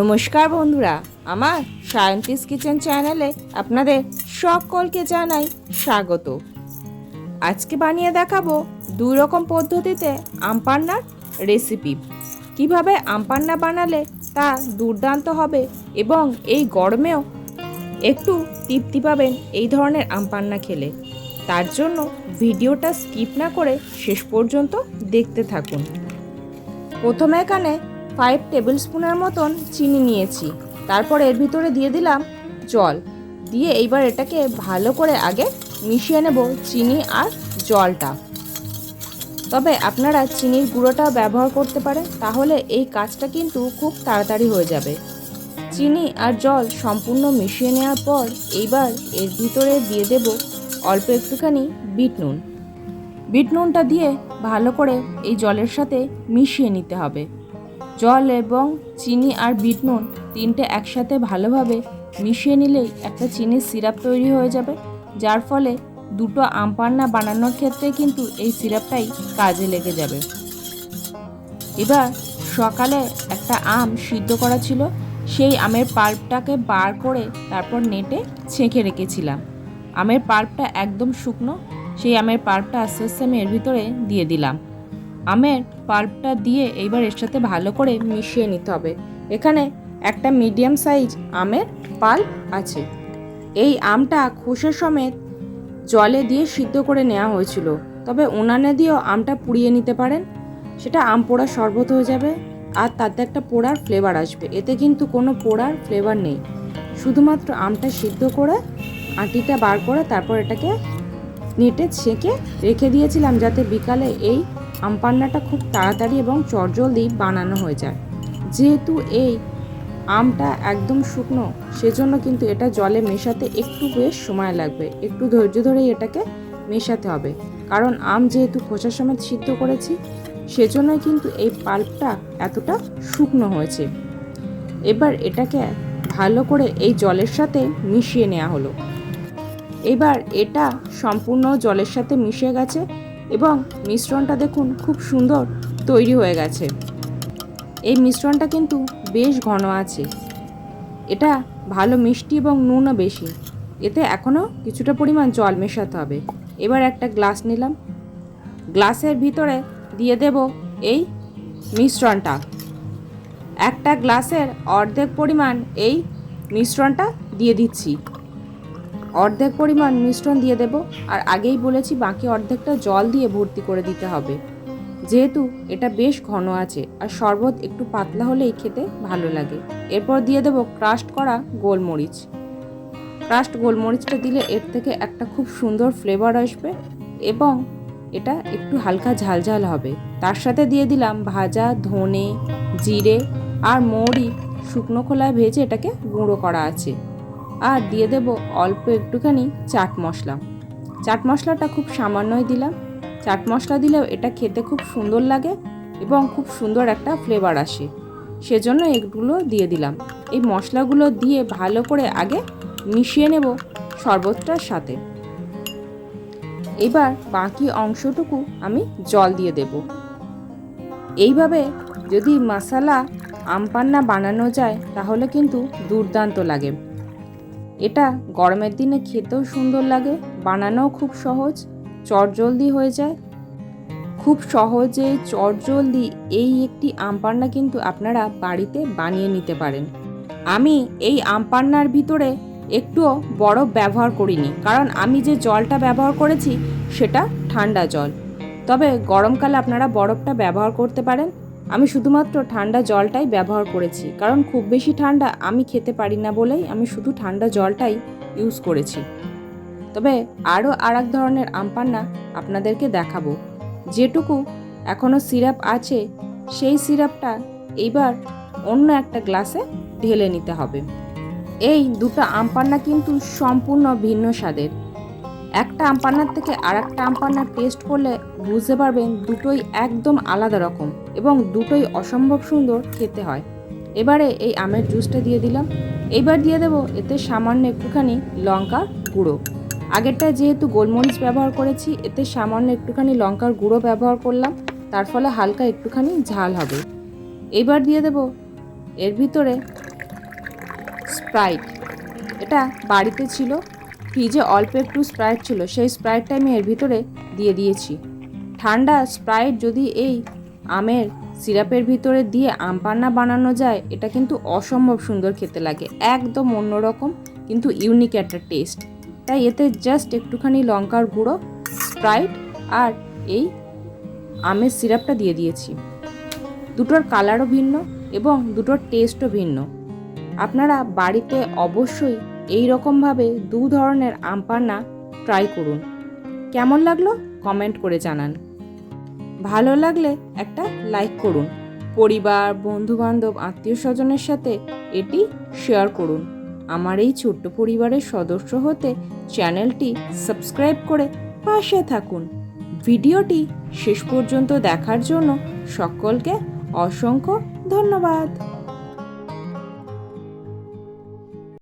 নমস্কার বন্ধুরা, আমার সায়েন্টিস কিচেন চ্যানেলে আপনাদের সকলকে জানাই স্বাগত। আজকে বানিয়ে দেখাবো দুই রকম পদ্ধতিতে আমপান্নার রেসিপি কীভাবে আমপান্না বানালে তা দুর্দান্ত হবে এবং এই গরমেও একটু তৃপ্তি পাবেন এই ধরনের আমপান্না খেলে। তার জন্য ভিডিওটা স্কিপ না করে শেষ পর্যন্ত দেখতে থাকুন। প্রথমে এখানে ফাইভ টেবিল স্পুনের মতন চিনি নিয়েছি। তারপর এর ভিতরে দিয়ে দিলাম জল। দিয়ে এইবার এটাকে ভালো করে আগে মিশিয়ে নেব চিনি আর জলটা। তবে আপনারা চিনির গুঁড়োটাও ব্যবহার করতে পারেন, তাহলে এই কাজটা কিন্তু খুব তাড়াতাড়ি হয়ে যাবে। চিনি আর জল সম্পূর্ণ মিশিয়ে নেওয়ার পর এইবার এর ভিতরে দিয়ে দেব অল্প একটুখানি বিট নুন। বিট নুনটা দিয়ে ভালো করে এই জলের সাথে মিশিয়ে নিতে হবে। জল এবং চিনি আর বিট নুন তিনটে একসাথে ভালোভাবে মিশিয়ে নিলেই একটা চিনির সিরাপ তৈরি হয়ে যাবে। যার ফলে দুটো আম পান্না বানানোর ক্ষেত্রে কিন্তু এই সিরাপটাই কাজে লেগে যাবে। এবার সকালে একটা আম সিদ্ধ করা ছিল। সেই আমের পাল্পটাকে বার করে তারপর নেটে ছেঁকে রেখেছিলাম। আমের পাল্পটা একদম শুকনো, সেই আমের পাল্পটা আস্তে আস্তে আমি এর ভিতরে দিয়ে দিলাম। আমের পাল্পটা দিয়ে এইবার এর সাথে ভালো করে মিশিয়ে নিতে হবে। এখানে একটা মিডিয়াম সাইজ আমের পাল্প আছে। এই আমটা খোসা সমেত জলে দিয়ে সিদ্ধ করে নেওয়া হয়েছিল। তবে উনানে দিয়েও আমটা পুড়িয়ে নিতে পারেন। সেটা আম পোড়া শরবত হয়ে যাবে আর তাতে একটা পোড়ার ফ্লেভার আসবে। এতে কিন্তু কোনো পোড়ার ফ্লেভার নেই। শুধুমাত্র আমটা সিদ্ধ করে, আটিটা বার করে তারপর এটাকে নেটে ছেঁকে রেখে দিয়েছিলাম যাতে বিকালে এই আমপান্নাটা খুব তাড়াতাড়ি এবং চটজলদি বানানো হয়ে যায়। যেহেতু এই আমটা একদম শুকনো, সেজন্য কিন্তু এটা জলে মেশাতে একটু বেশ সময় লাগবে। একটু ধৈর্য ধরেই এটাকে মেশাতে হবে। কারণ আম যেহেতু খোসার সময় সিদ্ধ করেছি, সেজন্যই কিন্তু এই পাল্পটা এতটা শুকনো হয়েছে। এবার এটাকে ভালো করে এই জলের সাথে মিশিয়ে নেওয়া হলো। এবার এটা সম্পূর্ণ জলের সাথে মিশে গেছে। এবং মিশ্রণটা দেখুন খুব সুন্দর তৈরি হয়ে গেছে। এই মিশ্রণটা কিন্তু বেশ ঘন আছে। এটা ভালো মিষ্টি এবং নুনও বেশি। এতে এখনও কিছুটা পরিমাণ জল মেশাতে হবে। এবার একটা গ্লাস নিলাম। গ্লাসের ভিতরে দিয়ে দেব এই মিশ্রণটা। একটা গ্লাসের অর্ধেক পরিমাণ এই মিশ্রণটা দিয়ে দিচ্ছি। অর্ধেক পরিমাণ মিশ্রণ দিয়ে দেব আর আগেই বলেছি বাকি অর্ধেকটা জল দিয়ে ভর্তি করে দিতে হবে। যেহেতু এটা বেশ ঘন আছে আর শরবত একটু পাতলা হলেই খেতে ভালো লাগে। এরপর দিয়ে দেব ক্রাস্ট করা গোলমরিচ। ক্রাস্ট গোলমরিচটা দিলে এর থেকে একটা খুব সুন্দর ফ্লেভার আসবে এবং এটা একটু হালকা ঝালঝাল হবে। তার সাথে দিয়ে দিলাম ভাজা, ধনে, জিরে আর মৌরি। শুকনো খোলায় ভেজে এটাকে গুঁড়ো করা আছে। আর দিয়ে দেব অল্প একটুখানি চাট মশলা। চাট মশলাটা খুব সামান্যই দিলাম। চাট মশলা দিলেও এটা খেতে খুব সুন্দর লাগে এবং খুব সুন্দর একটা ফ্লেভার আসে। সেজন্য এগুলো দিয়ে দিলাম। এই মশলাগুলো দিয়ে ভালো করে আগে মিশিয়ে নেব শরবতটার সাথে। এবার বাকি অংশটুকু আমি জল দিয়ে দেব। এইভাবে যদি মশলা আমপান্না বানানো যায় তাহলে কিন্তু দুর্দান্ত লাগে। এটা গরমের দিনে খেতেও সুন্দর লাগে, বানানোও খুব সহজ, চটজলদি হয়ে যায়। খুব সহজে চটজলদি এই একটি আমপান্না কিন্তু আপনারা বাড়িতে বানিয়ে নিতে পারেন। আমি এই আমপান্নার ভিতরে একটুও বরফ ব্যবহার করিনি, কারণ আমি যে জলটা ব্যবহার করেছি সেটা ঠান্ডা জল। তবে গরমকালে আপনারা বরফটা ব্যবহার করতে পারেন। আমি শুধুমাত্র ঠান্ডা জলটাই ব্যবহার করেছি, কারণ খুব বেশি ঠান্ডা আমি খেতে পারি না বলেই আমি শুধু ঠান্ডা জলটাই ইউজ করেছি। তবে আরও আর এক ধরনের আমপান্না আপনাদেরকে দেখাবো। যেটুকু এখনও সিরাপ আছে, সেই সিরাপটা এইবার অন্য একটা গ্লাসে ঢেলে নিতে হবে। এই দুটো আমপান্না কিন্তু সম্পূর্ণ ভিন্ন স্বাদের। একটা আমপান্নার থেকে আর একটা আমপান্নার টেস্ট করলে বুঝতে পারবেন দুটোই একদম আলাদা রকম এবং দুটোই অসম্ভব সুন্দর খেতে হয়। এবারে এই আমের জুসটা দিয়ে দিলাম। এইবার দিয়ে দেবো এতে সামান্য একটুখানি লঙ্কা গুঁড়ো। আগেরটা যেহেতু গোলমরিচ ব্যবহার করেছি, এতে সামান্য একটুখানি লঙ্কার গুঁড়ো ব্যবহার করলাম। তার ফলে হালকা একটুখানি ঝাল হবে। এইবার দিয়ে দেবো এর ভিতরে স্প্রাইট। এটা বাড়িতে ছিল। ফ্রিজে অল্প একটু স্প্রাইট ছিল, সেই স্প্রাইটটা আমি এর ভিতরে দিয়ে দিয়েছি। ঠান্ডা স্প্রাইট যদি এই আমের সিরাপের ভিতরে দিয়ে আম পান্না বানানো যায়, এটা কিন্তু অসম্ভব সুন্দর খেতে লাগে। একদম অন্যরকম, কিন্তু ইউনিক একটা টেস্ট। তাই এতে জাস্ট একটুখানি লঙ্কার গুঁড়ো, স্প্রাইট আর এই আমের সিরাপটা দিয়ে দিয়েছি। দুটোর কালারও ভিন্ন এবং দুটোর টেস্টও ভিন্ন। আপনারা বাড়িতে অবশ্যই এই রকমভাবে দু ধরনের আম ট্রাই করুন। কেমন লাগল? কমেন্ট করে জানান। ভালো লাগলে একটা লাইক করুন। পরিবার, বন্ধুবান্ধব আত্মীয় স্বজনের সাথে এটি শেয়ার করুন। আমার এই ছোট্ট পরিবারের সদস্য হতে চ্যানেলটি সাবস্ক্রাইব করে পাশে থাকুন। ভিডিওটি শেষ পর্যন্ত দেখার জন্য সকলকে অসংখ্য ধন্যবাদ।